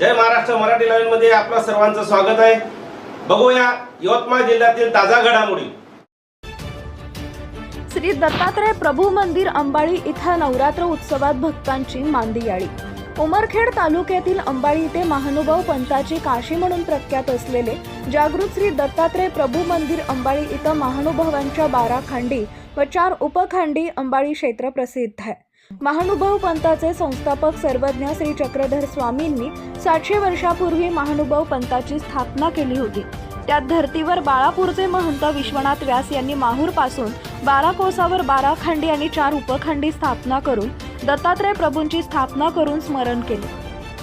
जय महाराष्ट्र. मराठी लाईव्हमध्ये आपलं सर्वांचं स्वागत आहे. बघूया यवतमाळ जिल्ह्यातील ताजा घडामोडी. श्री दत्तात्रय प्रभू मंदिर अंबाळी इथं नवरात्र उत्सवात भक्तांची मांदियाळी उमरखेड तालुक्यातील अंबाळी इथे महानुभाव पंथाची काशी म्हणून प्रख्यात असलेले जागृत श्री दत्तात्रय प्रभू मंदिर अंबाळी इथं महानुभावांच्या बारा खांडी व चार उपखांडी अंबाळी क्षेत्र प्रसिद्ध आहे. महानुभाव पंथाचे संस्थापक सर्वज्ञ श्री चक्रधर स्वामींनी सातशे वर्षापूर्वी महानुभाव पंथाची स्थापना केली होती. त्यात धर्तीवर बाळापूरचे महंत विश्वनाथ व्यास यांनी माहूरपासून बारा कोसावर बारा खांडी आणि चार उपखंडी स्थापना करून दत्तात्रय प्रभूंची स्थापना करून स्मरण केले.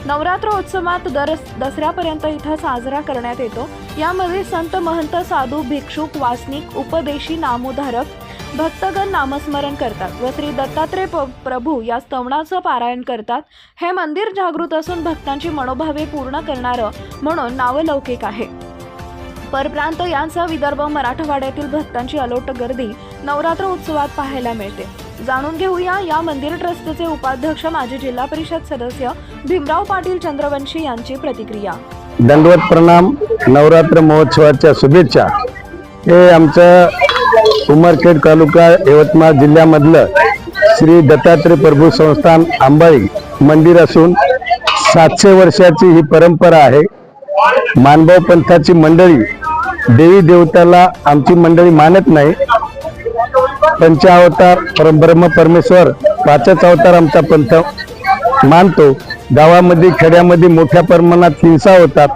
नवरात्र उत्सवात दर दसऱ्यापर्यंत इथं साजरा करण्यात येतो. यामध्ये संत महंत साधू भिक्षुक वासनिक उपदेशी नामोधारक भक्तगण नामस्मरण करतात व श्री दत्तात्रय प्रभू या स्तवणाचं पारायण करतात. हे मंदिर जागृत असून भक्तांची मनोभावे पूर्ण करणारं म्हणून नावलौकिक आहे. परप्रांत यांचा विदर्भ मराठवाड्यातील भक्तांची अलोट गर्दी नवरात्र उत्सवात पाहायला मिळते. जाणून घेऊया या मंदिर ट्रस्टचे उपाध्यक्ष माजी जिल्हा परिषद सदस्य भीमराव पाटील चंद्रवंशी यांची प्रतिक्रिया. दंडवत प्रणाम नवरात्र महोत्सवाच्या शुभेच्छा. हे आमचं उमरखेड तालुका यवतमाळ जिल्ह्यामधलं श्री दत्तात्रय प्रभू संस्थान आंबाई मंदिर असून सातशे वर्षाची ही परंपरा आहे. मानभाव पंथाची मंडळी देवी देवताला आमची मंडळी मानत नाही. पंचावतार परब्रह्म परमेश्वर पाचच अवतार आमचा पंथ मानतो. गावामध्ये खेड्यामध्ये मोठ्या प्रमाणात हिंसा होतात.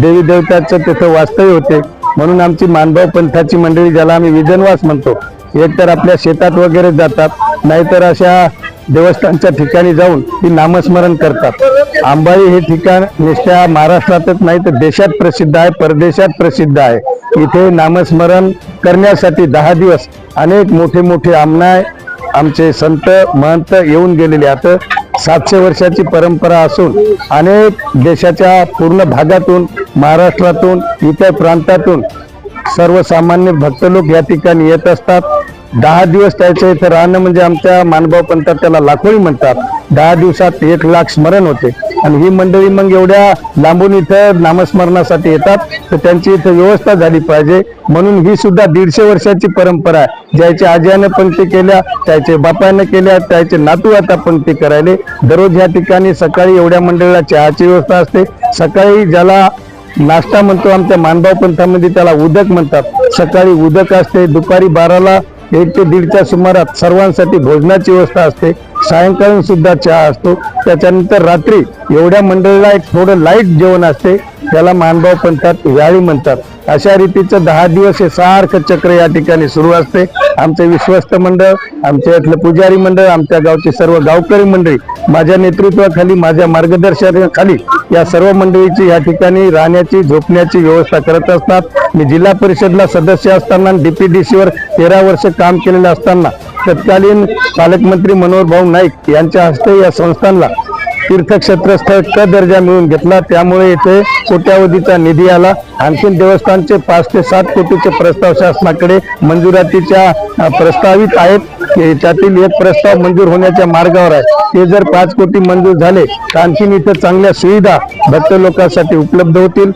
देवी देवताचं तिथं वास्तव्य होते. म्हणून आमची मानभाव पंथाची मंडळी ज्याला आम्ही विजनवास म्हणतो एकतर आपल्या शेतात वगैरे जातात नाहीतर अशा देवस्थानच्या ठिकाणी जाऊन ती नामस्मरण करतात. आंबाई हे ठिकाण नुसत्या महाराष्ट्रातच नाही तर देशात प्रसिद्ध आहे परदेशात प्रसिद्ध आहे. इथे नामस्मरण करण्यासाठी दहा दिवस अनेक मोठे मोठे आमनाय आमचे संत महंत येऊन गेलेले. आता सातशे वर्षाची परंपरा असून अनेक देशाच्या पूर्ण भागातून महाराष्ट्रातून इतर प्रांतातून सर्वसामान्य भक्त लोक या ठिकाणी येत असतात. दहा दिवस त्याच्या इथं राहणं म्हणजे आमच्या मानभाव पंथात त्याला लाखोळी म्हणतात. दहा दिवसात एक लाख स्मरण होते. आणि ही मंडळी मग एवढ्या लांबून इथं नामस्मरणासाठी येतात. तर त्यांची इथं व्यवस्था झाली पाहिजे. म्हणून ही सुद्धा दीडशे वर्षाची परंपरा आहे. ज्याच्या आज्यानं पंक्ती केल्या त्याचे बापानं केल्या त्याचे नातू आता पंक्ती करायले. दररोज या ठिकाणी सकाळी एवढ्या मंडळीला चहाची व्यवस्था असते. सकाळी ज्याला नाश्ता म्हणतो आमच्या मानभाव पंथामध्ये त्याला उदक म्हणतात. सकाळी उदक असते दुपारी बाराला एक ते दीडच्या सुमारात सर्वांसाठी भोजनाची व्यवस्था असते. सायंकाळी सुद्धा चहा असतो. त्याच्यानंतर रात्री एवढ्या मंडळीला एक थोडं लाइट जेवण असते. त्याला मानभाव म्हणतात व्याळी म्हणतात. अशा रीतीचं दहा दिवस हे सारखं चक्र या ठिकाणी सुरू असते. आमचे विश्वस्त मंडळ आमच्या इथलं पुजारी मंडळ आमच्या गावचे सर्व गावकरी मंडळी माझ्या नेतृत्वाखाली माझ्या मार्गदर्शनाखाली या सर्व मंडळीची या ठिकाणी राहण्याची झोपण्याची व्यवस्था करत असतात. मी जिल्हा परिषदला सदस्य असताना डीपीडीसीवर तेरा वर्ष काम केलेलं असताना तत्कालीन पालकमंत्री मनोहर भाऊ नाईक यांच्या हस्ते या संस्थांना तीर्थक्षेत्र स्थळ क दर्जा मिळून घेतला त्यामुळे येथे कोट्यावधीचा निधी आला. आणखीन देवस्थानचे पाच ते सात कोटीचे प्रस्ताव शासनाकडे मंजुरातीच्या प्रस्तावित आहेत. त्यातील एक प्रस्ताव मंजूर होण्याच्या मार्गावर आहे. ते जर पाच कोटी मंजूर झाले तर आणखीन इथं चांगल्या सुविधा भक्त लोकांसाठी उपलब्ध होतील.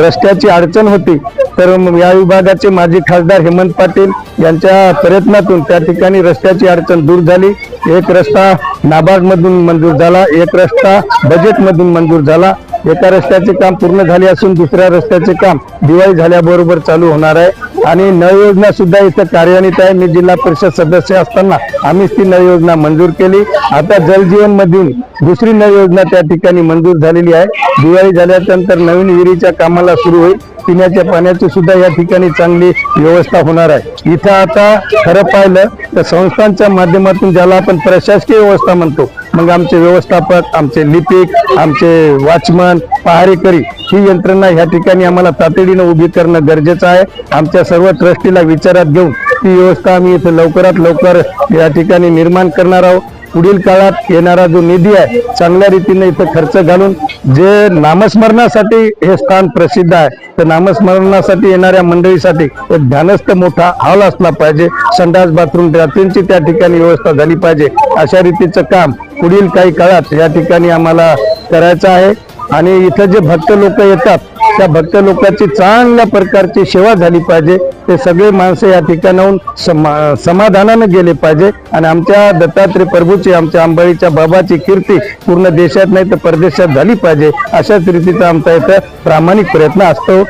रस्त्याची अडचण होती तर या विभागाचे माजी खासदार हेमंत पाटील यांच्या प्रयत्नातून त्या ठिकाणी रस्त्याची अडचण दूर झाली. एक रस्ता नाबार्डमधून मंजूर झाला एक रस्ता बजेट मधून मंजूर झाला. एका रस्त्याचे काम पूर्ण झाले असून दुसऱ्या रस्त्याचे काम दिवाळी झाल्याबरोबर चालू होणार आहे. आणि नळ योजना सुद्धा इथं कार्यान्वित आहे. मी जिल्हा परिषद सदस्य असताना आम्हीच ती नळ योजना मंजूर केली. आता जलजीवन मधून दुसरी नळ योजना त्या ठिकाणी मंजूर झालेली आहे. दिवाळी झाल्यानंतर नवीन विहिरीच्या कामाला सुरू होईल. पिण्याच्या पाण्याची सुद्धा या ठिकाणी चांगली व्यवस्था होणार आहे. इथं आता खरं पाहिलं तर संस्थांच्या माध्यमातून ज्याला आपण प्रशासकीय व्यवस्था म्हणतो मग आमचे व्यवस्थापक आमचे लिपिक आमचे वॉचमन पहारेकरी ही यंत्रणा ह्या ठिकाणी आम्हाला तातडीनं उभी करणं गरजेचं आहे. आमच्या सर्व ट्रस्टीला विचारात घेऊन ती व्यवस्था आम्ही इथं लवकरात लवकर या ठिकाणी निर्माण करणार आहोत. पुढील काळात येणारा जो निधी आहे चांगल्या रीतीने इथं खर्च घालून जे नामस्मरणासाठी हे स्थान प्रसिद्ध आहे तर नामस्मरणासाठी येणाऱ्या मंडळीसाठी एक ध्यानस्थ मोठा हॉल असला पाहिजे. संडास बाथरूम रात्रींची त्या ठिकाणी व्यवस्था झाली पाहिजे. अशा रीतीचं काम पुढील काही काळात या ठिकाणी आम्हाला करायचं आहे. आणि इथं जे भक्त लोक येतात त्या भक्त लोकांची चांगल्या प्रकारची सेवा झाली पाहिजे. ते सगळे माणसं या ठिकाणाहून समा समाधानानं गेले पाहिजे. आणि आमच्या दत्तात्रय प्रभूची आमच्या आंबाळीच्या बाबाची कीर्ती पूर्ण देशात नाही तर परदेशात झाली पाहिजे. अशाच रीतीचा आमचा इथं प्रामाणिक प्रयत्न असतो.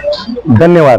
धन्यवाद.